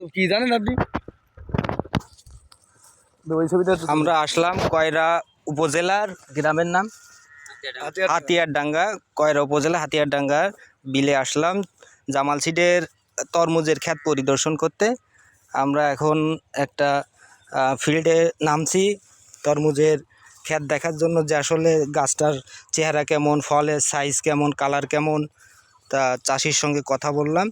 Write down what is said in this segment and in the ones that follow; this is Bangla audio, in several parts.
কি জানেন আপনি? ওই ছবিটা আমরা আসলাম কয়রা উপজেলার গ্রামের নাম? হাতিয়ার ডাঙ্গা কয়রা উপজেলা হাতিয়ারডাঙ্গার বিলে আসলাম জামাল সিডের তরমুজের ক্ষেত পরিদর্শন করতে। আমরা এখন একটা ফিল্ডে নামছি। তরমুজের ক্ষেত দেখার জন্য যে আসলে গাছটার চেহারা কেমন ফলের সাইজ কেমন কালার কেমন তা চাষির সঙ্গে কথা বললাম।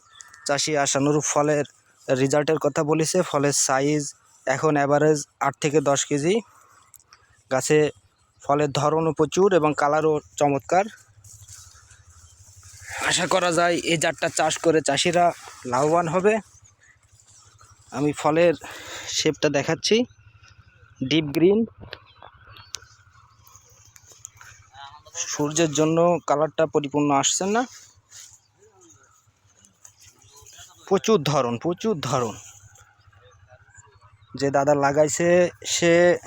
চাষি আসানুরূপ ফলের রেজাল্টের কথা বলেছে ফলের সাইজ এখন অ্যাভারেজ আট থেকে দশ কেজি। গাছে ফলের ধরনও প্রচুর এবং কালারও চমৎকার। আশা করা যায় এই জাতটা চাষ করে চাষিরা লাভবান হবে। আমি ফলের শেপটা দেখাচ্ছি ডিপ গ্রিন সূর্যের জন্য কালারটা পরিপূর্ণ আসছে না। প্রচুর ধরন প্রচুর ধরন। যে দাদা লাগাইছে, সে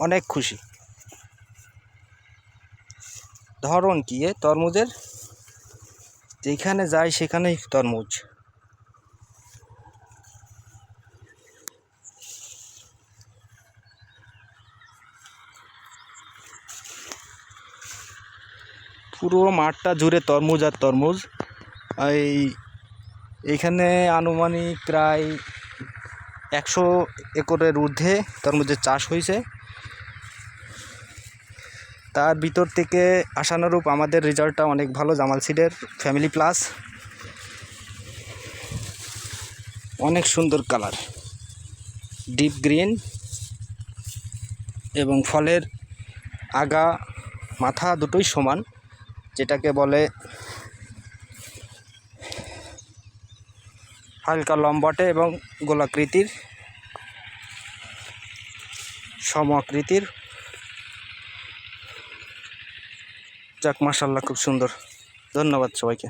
অনেক খুশি। ধরন কি এ? তরমুজের? যেখানে যায়, সেখানেই তরমুজ। পুরো মাঠটা জুড়ে তরমুজ আর তরমুজ। এই এইখানে আনুমানিক প্রায় একশো একরের ঊর্ধ্বে তরমুজের চাষ হয়েছে। তার ভিতর থেকে আশানুরূপ আমাদের রেজাল্টটা অনেক ভালো, জামাল সিডের ফ্যামিলি প্লাস। অনেক সুন্দর কালার, ডিপ গ্রিন এবং ফলের আগা মাথা দুটোই সমান, যেটাকে বলে হালকা লম্বাটে এবং গোলাকৃতির সমাকৃতির। যাক মাসাল্লাহ খুব সুন্দর। ধন্যবাদ সবাইকে।